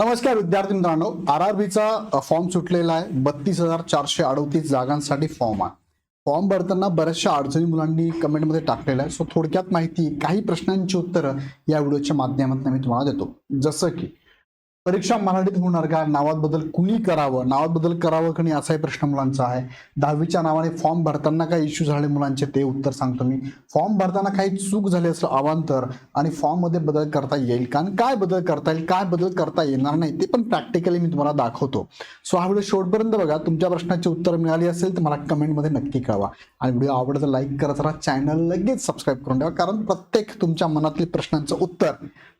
नमस्कार विद्यार्थी मित्रांनो आर आर बीचा फॉर्म सुटलेला आहे. बत्तीस हजार चारशे अडतीस जागांसाठी फॉर्म आहे. फॉर्म भरताना बऱ्याचशा अडचणी मुलांनी कमेंटमध्ये टाकलेल्या आहे सो थोडक्यात माहिती काही प्रश्नांची उत्तरं या व्हिडिओच्या माध्यमातून मी तुम्हाला देतो. जसं की परीक्षा मराठीत होणार का? नावात बदल कुणी करावं? नावात बदल करावं कणी नाही? असाही प्रश्न मुलांचा आहे. दहावीच्या नावाने फॉर्म भरताना काय इश्यू झाले मुलांचे? ते उत्तर सांगतो मी. फॉर्म भरताना काही चूक झाली असं अवांतर आणि फॉर्ममध्ये बदल करता येईल कारण काय बदल करता येईल? काय बदल करता येणार नाही? ते पण प्रॅक्टिकली मी तुम्हाला दाखवतो. सो हा व्हिडिओ शेवटपर्यंत बघा. तुमच्या प्रश्नाची उत्तर मिळाली असेल तर मला कमेंटमध्ये नक्की कळवा. आणि व्हिडिओ आवडतं लाईक करत राहा. चॅनल लगेच सबस्क्राईब करून ठेवा. कारण प्रत्येक तुमच्या मनातील प्रश्नांचं उत्तर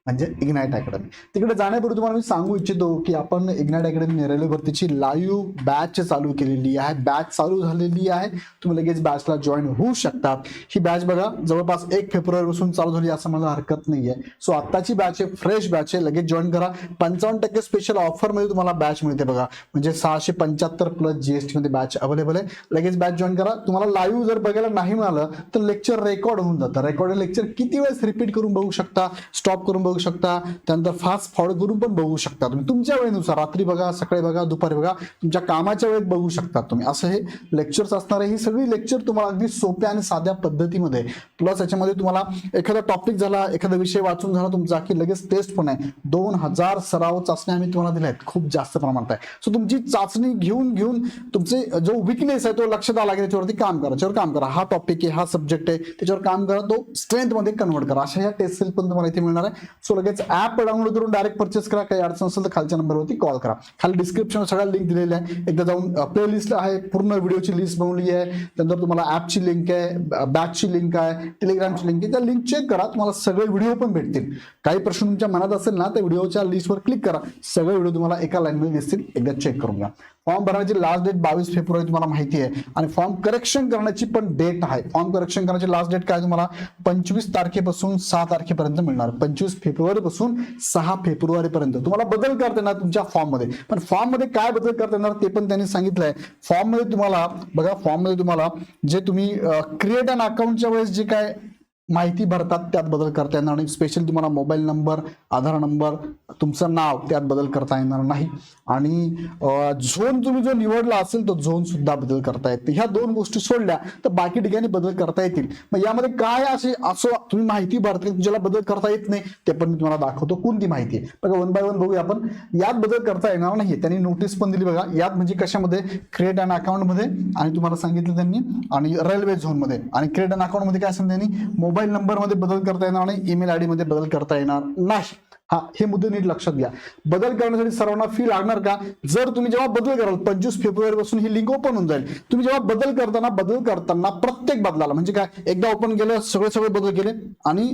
म्हणजे इग्नाईट अकॅडमी तिकडे जाण्यापूर्वी तुम्हाला मी सांगू इच्छितो की आपण इग्नाईट अकॅडमी रेल्वे भरतीची लाईव्ह बॅच चालू केलेली आहे. बॅच चालू झालेली आहे. तुम्ही लगेच बॅचला जॉईन होऊ शकतात ही बॅच बघा जवळपास एक फेब्रुवारी पासून चालू झाली असं मला हरकत नाही आहे सो आत्ताची बॅच आहे फ्रेश बॅच आहे. लगेच जॉईन करा. पंचावन्न टक्के स्पेशल ऑफरमध्ये तुम्हाला बॅच मिळते बघा. म्हणजे सहाशे पंच्याहत्तर प्लस जीएसटी मध्ये बॅच अवेलेबल आहे. लगेच बॅच जॉईन करा. तुम्हाला लाईव्ह जर बघायला नाही मिळालं तर लेक्चर रेकॉर्ड होऊन जातं. रेकॉर्ड लेक्चर किती वेळेस रिपीट करून बघू शकता? स्टॉप करून बघू शकता. त्यानंतर फास्ट फॉरवर्ड करून पण बघू शकता तुम्ही. तुमच्या वेळेनुसार रात्री बघा सकाळी बघा दुपारी बघा तुमच्या कामाच्या वेळेत बघू शकता तुम्ही. असं हे लेक्चर्स असणार आहे. ही सगळी लेक्चर तुम्हाला अगदी सोप्या आणि साध्या पद्धतीमध्ये. प्लस याच्यामध्ये तुम्हाला एखादा टॉपिक झाला एखादा विषय वाचून झाला तुमचा की लगेच टेस्ट पण आहे. दोन हजार सराव चाचण्या आम्ही तुम्हाला दिल्या आहेत. खूप जास्त प्रमाणात आहे. सो तुमची चाचणी घेऊन घेऊन तुमचे जो विकनेस आहे तो लक्षात आला की त्याच्यावरती काम करा. त्याच्यावर काम करा. हा टॉपिक आहे हा सब्जेक्ट आहे. त्याच्यावर काम करा. तो स्ट्रेंथमध्ये कन्वर्ट करा. अशा या टेस्ट सेल पण तुम्हाला इथे मिळणार आहे. सो लगेच ऍप डाउनलोड करून डायरेक्ट परचेस करा. काही अडचण असेल तर खालच्या नंबरवरती कॉल करा. खाली डिस्क्रिप्शन सगळ्या लिंक दिलेल्या आहे एकदा जाऊन प्ले लिस्ट आहे. पूर्ण व्हिडिओची लिस्ट बनवली आहे. त्यानंतर तुम्हाला ऍपची लिंक आहे बॅचची लिंक आहे टेलिग्रामची लिंक आहे. त्या लिंक चेक करा. तुम्हाला सगळे व्हिडिओ पण भेटतील. काही प्रश्न तुमच्या मनात असेल ना त्या व्हिडिओच्या लिस्टवर क्लिक करा. सगळे व्हिडिओ तुम्हाला एका लाईनमध्ये दिसतील. एकदा चेक करून घ्या. फॉर्म भरण्याची लास्ट डेट बावीस फेब्रुवारी तुम्हाला माहिती आहे. आणि फॉर्म करेक्शन करण्याची पण डेट आहे. फॉर्म करेक्शन करण्याची लास्ट डेट काय तुम्हाला? पंचवीस तारखेपासून सहा तारखेपर्यंत मिळणार. पंचवीस फेब्रुवारी पासून सहा फेब्रुवारीपर्यंत. तुम्हाला बदल करता येणार तुमच्या फॉर्ममध्ये पण फॉर्ममध्ये काय बदल करता येणार ते पण त्यांनी सांगितलंय. फॉर्ममध्ये तुम्हाला बघा फॉर्ममध्ये तुम्हाला जे तुम्ही क्रिएट अन अकाउंटच्या वेळेस जे काय माहिती भरतात त्यात बदल करता येणार. नाही स्पेशल तुम्हाला मोबाईल नंबर आधार नंबर तुमचं नाव त्यात बदल करता येणार नाही. आणि झोन तुम्ही जो निवडला असेल तर झोन सुद्धा बदल करता येते ह्या दोन गोष्टी सोडल्या तर बाकी ठिकाणी बदल करता येतील. मग यामध्ये काय असे असं तुम्ही माहिती भरते ज्याला बदल करता येत नाही ते पण मी तुम्हाला दाखवतो कोणती माहिती आहे. बघा वन बाय वन बघूया आपण. यात बदल करता येणार नाही त्यांनी नोटीस पण दिली बघा. यात म्हणजे कशामध्ये? क्रिएट अँड अकाउंटमध्ये. आणि तुम्हाला सांगितलं त्यांनी. आणि रेल्वे झोनमध्ये. आणि क्रिएट अँड अकाउंटमध्ये काय असेल त्यांनी? मोबाईल नंबरमध्ये बदल करता येणार नाही. ईमेल आयडी मध्ये बदल करता येणार नाही. हा हे मुद्दे नीट लक्षात घ्या. बदल करण्यासाठी सर्वांना फी लागणार का? जर तुम्ही जेव्हा बदल कराल पंचवीस फेब्रुवारी पासून ही लिंक ओपन होऊन जाईल. तुम्ही जेव्हा बदल करताना बदल करताना प्रत्येक बदलाला म्हणजे काय? एकदा ओपन केलं सगळे सगळे बदल केले आणि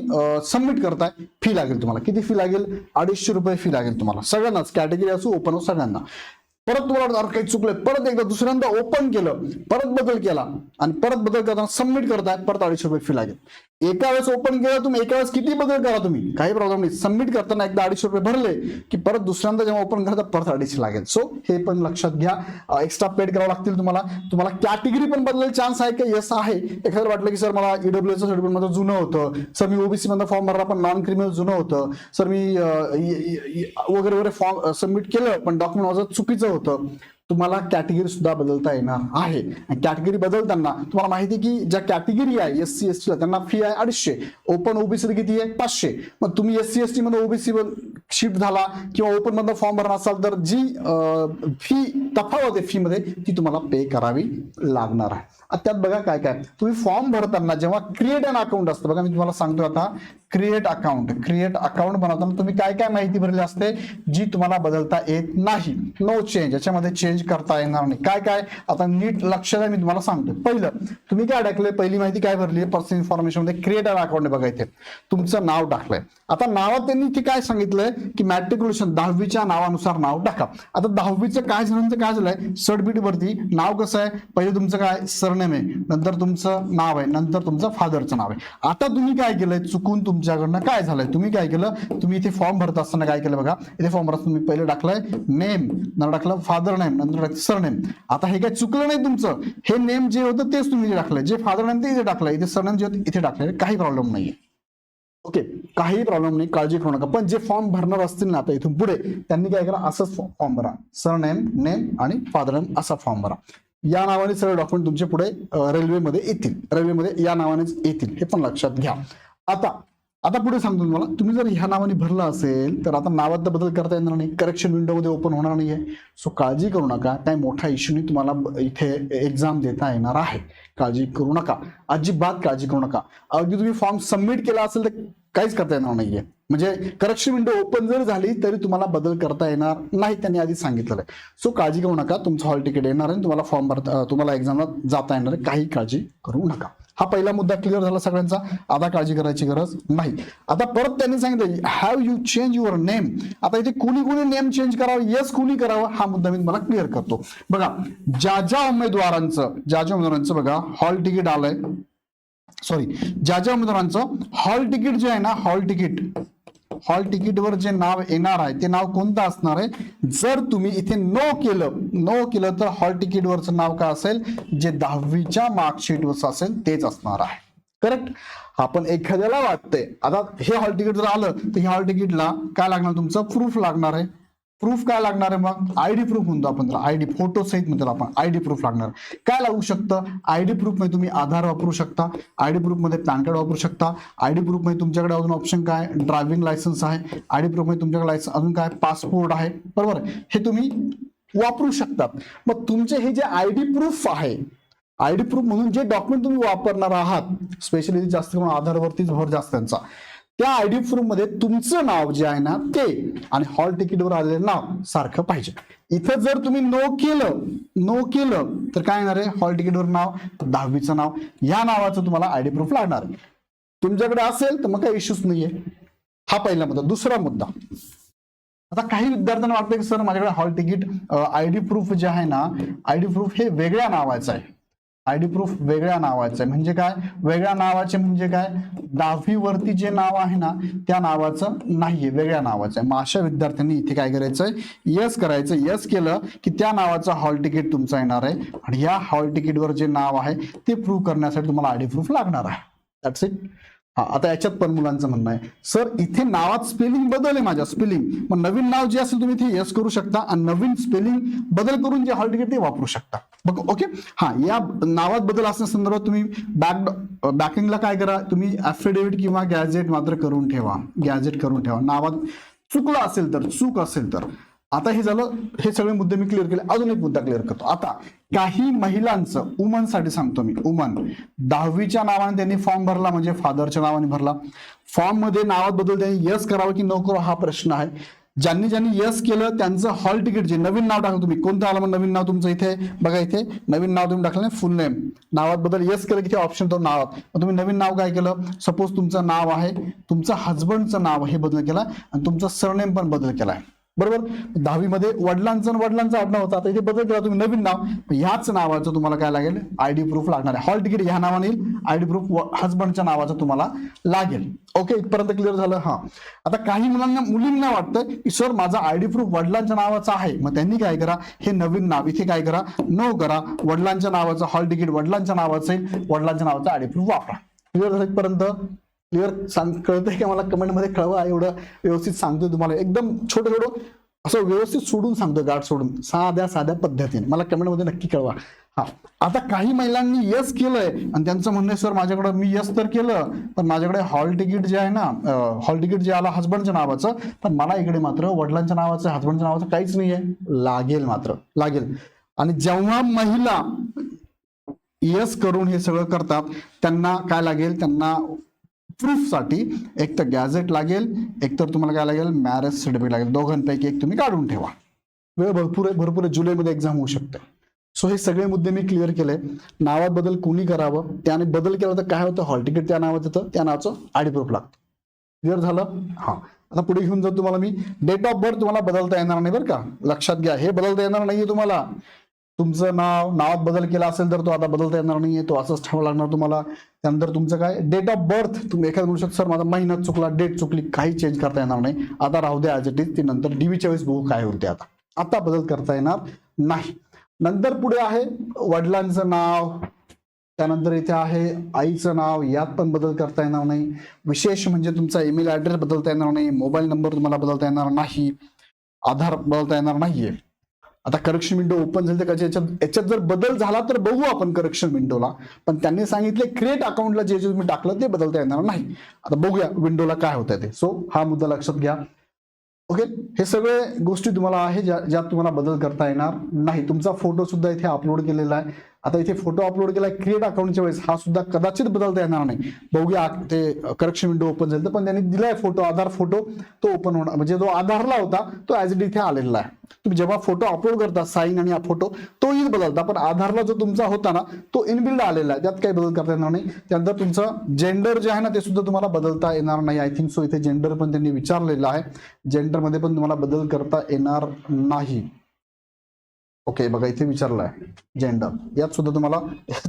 सबमिट करताय फी लागेल तुम्हाला. किती फी लागेल? अडीचशे रुपये फी लागेल तुम्हाला. सगळ्यांनाच कॅटेगरी असो ओपन असो सगळ्यांना. परत तुम्हाला अरे काही चुकलंय. परत एकदा दुसऱ्यांदा ओपन केलं परत बदल केला आणि परत बदल करताना सबमिट करताय परत अडीचशे रुपये फी लागेल. एका वेळेस ओपन केलं तुम्ही एका वेळेस किती बदल करा तुम्ही? काही प्रॉब्लेम नाही. सबमिट करताना एकदा अडीचशे रुपये भरले की परत दुसऱ्यांदा जेव्हा ओपन करता परत अडीचशे लागेल. सो हे पण लक्षात घ्या. एक्स्ट्रा पेड करावं लागतील तुम्हाला. तुम्हाला कॅटेगरी पण बदलायला चान्स आहे का? येस आहे. एखादं वाटलं की सर मला E ईडब्ल्यू सर्टिफिकेट माझं जुनं होतं. सर मी ओबीसी मध्ये फॉर्म भरला पण नॉन क्रिमिनल जुनं होतं. सर मी वगैरे वगैरे फॉर्म सबमिट केलं पण डॉक्युमेंट माझं चुकीचं होतं तुम्हाला कॅटेगरी सुद्धा बदलता येणार आहे. कॅटेगरी बदलताना तुम्हाला माहिती आहे की ज्या कॅटेगरी आहे एस सी एस टीला त्यांना फी आहे अडीचशे ओपन ओबीसी किती आहे? पाचशे. मग तुम्ही एस सी एस टी मध्ये ओबीसी शिफ्ट झाला किंवा ओपन मधनं फॉर्म भरणार असाल तर जी फी तफावत आहे फी मध्ये ती तुम्हाला पे करावी लागणार आहे. त्यात बघा काय काय. तुम्ही फॉर्म भरताना जेव्हा क्रिएट अन अकाउंट असतं बघा मी तुम्हाला सांगतो आता क्रिएट अकाउंट क्रिएट अकाउंट बनवताना तुम्ही काय काय माहिती भरली असते जी तुम्हाला बदलता येत नाही. नो चेंज याच्यामध्ये चेंज करता येणार नाही. काय काय? आता नीट लक्ष द्या मी तुम्हाला सांगतो. पहिलं तुम्ही काय टाकलंय पहिली माहिती काय भरली? आहे पर्सनल इन्फॉर्मेशनमध्ये क्रिएटर अकाउंट बघा इथे. तुमचं नाव टाकलंय. आता नावात त्यांनी इथे काय सांगितलंय? की मॅट्रिक्युलेशन दहावीच्या नावानुसार नाव टाका. आता दहावीचं काय जणांचं काय झालंय? सर्टिफिकेट वरती नाव कसं आहे? पहिले तुमचं काय? सरनेम आहे. नंतर तुमचं नाव आहे. नंतर तुमचं फादरचं नाव आहे. आता तुम्ही काय केलंय? चुकून तुमच्याकडनं काय झालंय? तुम्ही काय केलं? तुम्ही इथे फॉर्म भरत असताना काय केलं बघा? इथे फॉर्म भरत तुम्ही पहिले टाकलंय नेम नंतर टाकलं फादर नेम नंतर टाकलं सरनेम. आता हे काय चुकलं नाही तुमचं? हे नेम जे होतं तेच तुम्ही टाकलं टाकलंय. जे फादर नेम ते इथे टाकलं इथे सरनेम जे होतं इथे टाकलं काही प्रॉब्लेम नाहीये. ओके काही प्रॉब्लेम नाही. काळजी करू नका. पण जे फॉर्म भरणार असतील ना आता इथून पुढे त्यांनी काय करा असंच फॉर्म भरा. सर नेम नेम आणि फादर नेम असा फॉर्म भरा. या नावाने सगळे डॉक्युमेंट तुमचे पुढे रेल्वेमध्ये येतील. रेल्वेमध्ये या नावानेच येतील. हे पण लक्षात घ्या. आता आता पुढे सांगतो तुम्हाला. तुम्ही जर ह्या नावाने भरलं असेल तर आता नावात तर बदल करता येणार नाही. करेक्शन विंडोमध्ये ओपन होणार नाही आहे सो काळजी करू नका. काही मोठ्या इश्यूनी तुम्हाला इथे एक्झाम देता येणार आहे. काळजी करू नका. अजिबात काळजी करू नका. अगदी तुम्ही फॉर्म सबमिट केला असेल तर काहीच करता येणार नाहीये. म्हणजे करेक्शन विंडो ओपन जर झाली तरी तुम्हाला बदल करता येणार नाही त्यांनी आधी सांगितलेलं आहे. सो काळजी करू नका. तुमचं हॉल तिकीट येणार आहे तुम्हाला फॉर्म भरता तुम्हाला एक्झामला जाता येणार आहे. काही काळजी करू नका. हा पहिला मुद्दा क्लिअर झाला सगळ्यांचा. आता काळजी करायची गरज नाही. आता परत त्यांनी सांगितलं have you change your name आता इथे कुणी कुणी नेम चेंज करावं येस कुणी करावं हा मुद्दा मी तुम्हाला क्लिअर करतो. बघा ज्या ज्या उमेदवारांचं ज्या ज्या उमेदवारांचं बघा हॉल तिकीट आलंय. सॉरी ज्या ज्या उमेदवारांचं हॉल तिकीट जे आहे ना हॉल तिकीट हॉल तिकीटवर जे नाव येणार आहे ते नाव कोणतं असणार आहे? जर तुम्ही इथे नो केलं नो केलं तर हॉल तिकीटवरचं नाव काय असेल? जे दहावीच्या मार्कशीटवर असेल तेच असणार आहे. करेक्ट आपण एखाद्याला वाटतंय आता हे हॉल तिकीट जर आलं तर हे हॉल तिकीटला काय लागणार तुमचं? प्रूफ लागणार आहे. प्रूफ काय लागणार आहे मग? आयडी प्रूफ म्हणतो आपण त्याला. आयडी फोटो सहित म्हणतो आपण. आयडी प्रूफ लागणार. काय लागू शकतं? आयडी प्रूफमध्ये तुम्ही आधार वापरू शकता. आयडी प्रूफमध्ये पॅन कार्ड वापरू शकता. आयडी प्रूफमध्ये तुमच्याकडे अजून ऑप्शन काय? ड्रायव्हिंग लायसन्स आहे. आयडी प्रूफमध्ये तुमच्याकडे लायसन्स अजून काय? पासपोर्ट आहे. बरोबर हे तुम्ही वापरू शकतात. मग तुमचे हे जे आयडी प्रूफ आहे आयडी प्रूफ म्हणून जे डॉक्युमेंट तुम्ही वापरणार आहात स्पेशली जास्त करून आधारवरतीच भर जास्त त्यांचा त्या आयडी प्रूफमध्ये तुमचं नाव जे आहे ना ते आणि हॉल तिकीटवर आलेलं नाव सारखं पाहिजे. इथं जर तुम्ही नो केलं नो केलं तर काय येणार आहे? हॉल तिकीटवर नाव दहावीचं नाव. या नावाचं तुम्हाला आयडी प्रूफ लागणार. तुमच्याकडे असेल तर मग काही इश्यूच नाहीये. हा पहिला मुद्दा. दुसरा मुद्दा. आता काही विद्यार्थ्यांना वाटतं की सर माझ्याकडे हॉल तिकीट आयडी प्रूफ जे आहे ना आयडी प्रूफ हे वेगळ्या नावाचं आहे. आयडी प्रूफ वेगळ्या नावाचं. आहे म्हणजे काय? वेगळ्या नावाचे म्हणजे काय? दहावीवरती जे नाव आहे ना त्या नावाचं नाहीये. वेगळ्या नावाचं आहे. मग अशा विद्यार्थ्यांनी इथे काय करायचंय? यस करायचं यस केलं की त्या नावाचं हॉल तिकीट तुमचं येणार आहे. आणि या हॉल तिकीटवर जे नाव आहे ते प्रूव्ह करण्यासाठी तुम्हाला आयडी प्रूफ लागणार आहे. दॅट्स इट हा आता याच्यात पण मुलांचं म्हणणं आहे. सर इथे नावात स्पेलिंग बदल आहे माझ्या. स्पेलिंग मग नवीन नाव जे असेल तुम्ही ते यस करू शकता. आणि नवीन स्पेलिंग बदल करून जे हॉल तिकीट ते वापरू शकता. बघ ओके हा या नावात बदल असण्या संदर्भात तुम्ही बॅक बॅकिंगला काय करा? तुम्ही ऍफिडेव्हिट किंवा गॅजेट मात्र करून ठेवा. गॅजेट करून ठेवा. नावात चुकलं असेल तर चूक असेल तर. आता हे झालं हे सगळे मुद्दे मी क्लिअर केले. अजून एक मुद्दा क्लिअर करतो. आता काही महिलांचं उमनसाठी सांगतो मी. उमन दहावीच्या नावाने त्यांनी फॉर्म भरला म्हणजे फादरच्या नावाने भरला. फॉर्ममध्ये नावात बदल त्यांनी यस करावं की नको हा प्रश्न आहे. ज्यांनी ज्यांनी यस केलं त्यांचं हॉल तिकीट जे नवीन नाव टाकलं तुम्ही कोणतं आलं मग नवीन नाव तुमचं इथे? बघा इथे नवीन नाव तुम्ही टाकलं फुल नेम नावात बदल यस केलं की ते ऑप्शन तो नावात. मग तुम्ही नवीन नाव काय केलं? सपोज तुमचं नाव आहे तुमचं हजबंडचं नाव हे बदल केलं आणि तुमचं सरनेम पण बदल केला. आहे बरोबर? दहावीमध्ये वडिलांचं आणि वडिलांचं आडनाव होतं. आता इथे बदल केला. तुम्ही नवीन नाव. ह्याच नावाचं तुम्हाला काय लागेल? आयडी प्रूफ लागणार आहे. हॉल तिकीट ह्या नावाने येईल. आयडी प्रूफ हजबंडच्या नावाचं तुम्हाला लागेल. ओके? इथपर्यंत क्लिअर झालं? हा. आता काही मुलांना मुलींना वाटतं की सर माझा आयडी प्रूफ वडिलांच्या नावाचा आहे. मग त्यांनी काय करा? हे नवीन नाव. इथे काय करा? नो करा. वडिलांच्या नावाचं हॉल तिकीट वडिलांच्या नावाचं आहे वडिलांच्या नावाचं आयडी प्रूफ वापरा. क्लिअर झालं इथपर्यंत? क्लिअर सांग कळतंय की मला? कमेंटमध्ये कळवा एवढं व्यवस्थित सांगतोय तुम्हाला. एकदम छोटं छोटं असं व्यवस्थित सोडून सांगतो गाठ सोडून. साध्या साध्या पद्धतीने. मला कमेंटमध्ये नक्की कळवा. हा. आता काही महिलांनी यस केलंय आणि त्यांचं म्हणणं आहे, सर माझ्याकडे मी यस तर केलं पण माझ्याकडे हॉल तिकीट जे आहे ना हॉल तिकीट जे आलं हजबंडच्या नावाचं पण मला इकडे मात्र वडिलांच्या नावाचं हजबंडच्या नावाचं काहीच नाही आहे लागेल मात्र. लागेल. आणि जेव्हा महिला यस करून हे सगळं करतात त्यांना काय लागेल? त्यांना प्रूफसाठी एक तर गॅझेट लागेल एक तर तुम्हाला काय लागेल? मॅरेज सर्टिफिकेट लागेल. दोघांपैकी एक तुम्ही काढून ठेवा. वेळ भरपूर आहे भरपूर जुलैमध्ये एक्झाम होऊ शकते. सो हे सगळे मुद्दे मी क्लिअर केले. नावात बदल कोणी करावं? त्याने बदल केला तर काय होतं? हॉल तिकीट त्या नावात येतं. त्या नावाचं आयडी प्रूफ लागतं. क्लिअर झालं? हा. आता पुढे घेऊन जाऊ तुम्हाला मी. डेट ऑफ बर्थ तुम्हाला बदलता येणार नाही बरं का? लक्षात घ्या. हे बदलता येणार नाही तुम्हाला. तुमचं नाव नावात बदल केला असेल तर तो आता बदलता येणार नाहीये. तो असंच ठेवावा लागणार तुम्हाला. त्यानंतर तुमचं काय? डेट ऑफ बर्थ तुम्ही एखादं म्हणू शकता सर माझा महिना चुकला डेट चुकली काही चेंज करता येणार नाही. आता राहू द्या ॲज इट इज ती नंतर डीवीच्या वेळेस बघू काय होते आता. आता बदल करता येणार नाही. नंतर पुढे आहे वडिलांचं नाव. त्यानंतर इथे आहे आईचं नाव. यात पण बदल करता येणार नाही. विशेष म्हणजे तुमचा ईमेल ऍड्रेस बदलता येणार नाही. मोबाईल नंबर तुम्हाला बदलता येणार नाही. आधार बदलता येणार नाहीये. आता करेक्शन विंडो ओपन झाली तर याच्यात याच्यात जर बदल झाला तर बघू आपण करेक्शन विंडोला पण त्यांनी सांगितले क्रिएट अकाउंटला जे जे तुम्ही टाकलं ते बदलता येणार नाही. आता बघूया विंडोला काय होत ते. सो हा मुद्दा लक्षात घ्या. ओके हे सगळे गोष्टी तुम्हाला आहे ज्या ज्यात तुम्हाला बदल करता येणार नाही. तुमचा फोटो सुद्धा इथे अपलोड केलेला आहे. आता इथे फोटो अपलोड केला क्रिएट अकाउंटच्या वेळेस. हा सुद्धा कदाचित बदलता येणार नाही. बघूया ते करेक्शन विंडो ओपन झालं पण त्यांनी दिलाय फोटो आधार फोटो तो ओपन होणार. म्हणजे जो आधारला होता तो ऍज इट इथे आलेला आहे. तुम्ही जेव्हा फोटो अपलोड करता साईन आणि हा फोटो तोही बदलता. पण आधारला जो तुमचा होता ना तो इनबिल्ड आलेला आहे. त्यात काही बदल करता येणार नाही. त्यानंतर तुमचं जेंडर जे आहे ना ते सुद्धा तुम्हाला बदलता येणार नाही. आय थिंक सो इथे जेंडर पण त्यांनी विचारलेलं आहे. जेंडरमध्ये पण तुम्हाला बदल करता येणार नाही. ओके बघा इथे विचारलं आहे जेंडर यात सुद्धा तुम्हाला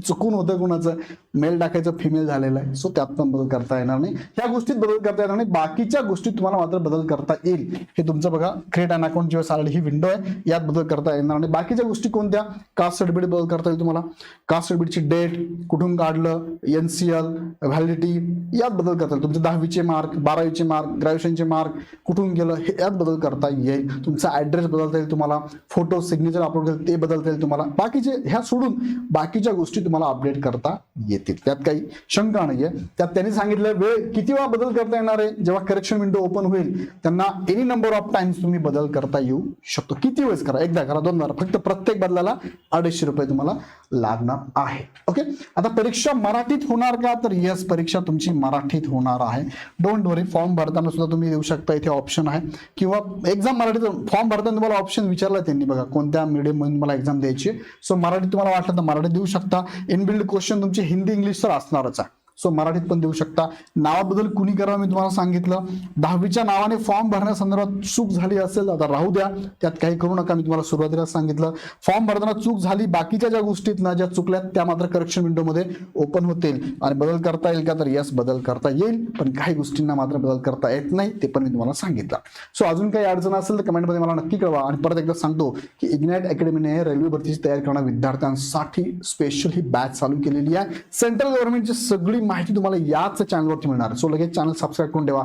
चुकून होतं कोणाचं? मेल टाकायचं फिमेल झालेलं आहे. सो त्यात पण बदल करता येणार नाही. ह्या गोष्टीत बदल करता येणार नाही. बाकीच्या गोष्टीत तुम्हाला मात्र बदल करता येईल. हे तुमचं बघा क्रिएट अन अकाउंट जेव्हा आलेली ही विंडो आहे. यात बदल करता येणार नाही. बाकीच्या गोष्टी कोणत्या? कास्ट सर्टिफिकेट बदल करता येईल तुम्हाला. कास्ट सर्टिफिकेटची डेट कुठून काढलं एन सी एल व्हॅलिडिटी यात बदल करता येईल. तुमचे दहावीचे मार्क बारावीचे मार्क ग्रॅज्युएशनचे मार्क कुठून गेलं हे यात बदल करता येईल. तुमचा ऍड्रेस बदलता येईल तुम्हाला. फोटो सिग्नेचर अपलोड बदल ते बदलता येईल तुम्हाला. बाकीचे ह्या सोडून बाकीच्या गोष्टी तुम्हाला अपडेट करता येतील. त्यात काही शंका नाहीये. त्यात त्यांनी सांगितलं वेळ किती वेळा बदल करता येणार आहे? जेव्हा करेक्शन विंडो ओपन होईल त्यांना एनी नंबर ऑफ टाइम्स तुम्ही बदल करता येऊ शकतो. किती वेळेस करा? एकदा करा दोन वेळा. फक्त प्रत्येक बदलाला अडीचशे रुपये तुम्हाला लागणार आहे. ओके आता परीक्षा मराठीत होणार का? तर यस परीक्षा तुमची मराठीत होणार आहे. डोंट वरी फॉर्म भरताना सुद्धा तुम्ही देऊ शकता. इथे ऑप्शन आहे. किंवा एक्झाम मराठीत फॉर्म भरताना तुम्हाला ऑप्शन विचारला त्यांनी. बघा कोणत्या मीडियम म्हणून मला एक्झाम द्यायची सो मराठी तुम्हाला वाटलं तर मराठी देऊ शकता. इनबिल्ड क्वेश्चन तुमची हिंदी इंग्लिश तर असणारच आहे. सो मराठीत पण देऊ शकता. नावाबद्दल कुणी करावं मी तुम्हाला सांगितलं. दहावीच्या नावाने फॉर्म भरण्यासंदर्भात चूक झाली असेल आता राहू द्या. त्यात काही करू नका मी तुम्हाला सुरुवातीला सांगितलं. फॉर्म भरताना चूक झाली बाकीच्या ज्या गोष्टीत ना ज्या चुकल्यात त्या मात्र करेक्शन विंडोमध्ये ओपन होतील. आणि बदल करता येईल का तर? यस बदल करता येईल. पण काही गोष्टींना मात्र बदल करता येत नाही ते पण मी तुम्हाला सांगितलं. सो अजून काही अडचण असेल तर कमेंटमध्ये मला नक्की कळवा. आणि परत एकदा सांगतो की इग्नाइट अकॅडमीने रेल्वे भरतीची तयारी करणाऱ्या विद्यार्थ्यांसाठी स्पेशल ही बॅच चालू केलेली आहे. सेंट्रल गव्हर्नमेंटची सगळी माहिती तुम्हाला याच चॅनलवरती मिळणार. सो लगेच चॅनल सबस्क्राईब करून ठेवा.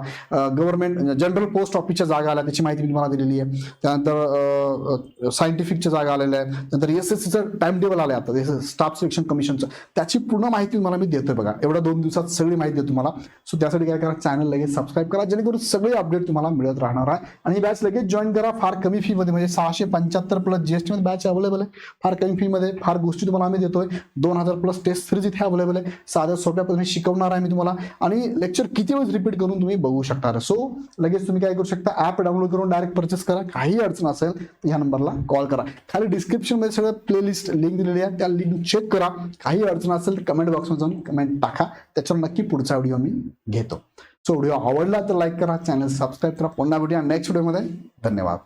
गव्हर्नमेंट जनरल पोस्ट ऑफिसच्या जागा आल्या त्याची माहिती मी तुम्हाला दिलेली आहे. त्यानंतर सायंटिफिकच्या जागा आलेल्या आहेत. त्यानंतर एस एस सीचं टाइम टेबल आलं आता. स्टाफ सिलेक्शन कमिशनचं त्याची पूर्ण माहिती तुम्हाला मी देतोय बघा. एवढ्या दोन दिवसात सगळी माहिती देतो तुम्हाला. सो त्यासाठी काय करा चॅनल लगेच सबस्क्राईब करा. जेणेकरून सगळे अपडेट तुम्हाला मिळत राहणार आहे. आणि बॅच लगेच जॉईन करा. फार कमी फीमध्ये म्हणजे सहाशे पंच्याहत्तर प्लस जीएसटी मध्ये बॅच अवेलेबल आहे. फार कमी फी मध्ये. फार गोष्टी तुम्हाला आम्ही देतोय. दोन हजार प्लस टेस्ट सिरीज इथे अवेलेबल आहे. साध्या सोप्या पद्धतीने शिकवणार आहे मी तुम्हाला. आणि लेक्चर किती वेळेस रिपीट करून तुम्ही बघू शकणार सो लगेच तुम्ही काय करू शकता ऍप डाउनलोड करून डायरेक्ट परचेस करा. काही अडचण असेल तर ह्या नंबरला कॉल करा. खाली डिस्क्रिप्शनमध्ये सगळं प्लेलिस्ट लिंक दिलेली आहे. त्या लिंक चेक करा. काही अडचण असेल तर कमेंट बॉक्समध्ये जाऊन कमेंट टाका. त्याच्यावर नक्की पुढचा व्हिडिओ मी घेतो. सो व्हिडिओ आवडला तर लाईक करा चॅनल सबस्क्राईब करा. पुन्हा व्हिडिओ नेक्स्ट व्हिडिओमध्ये धन्यवाद.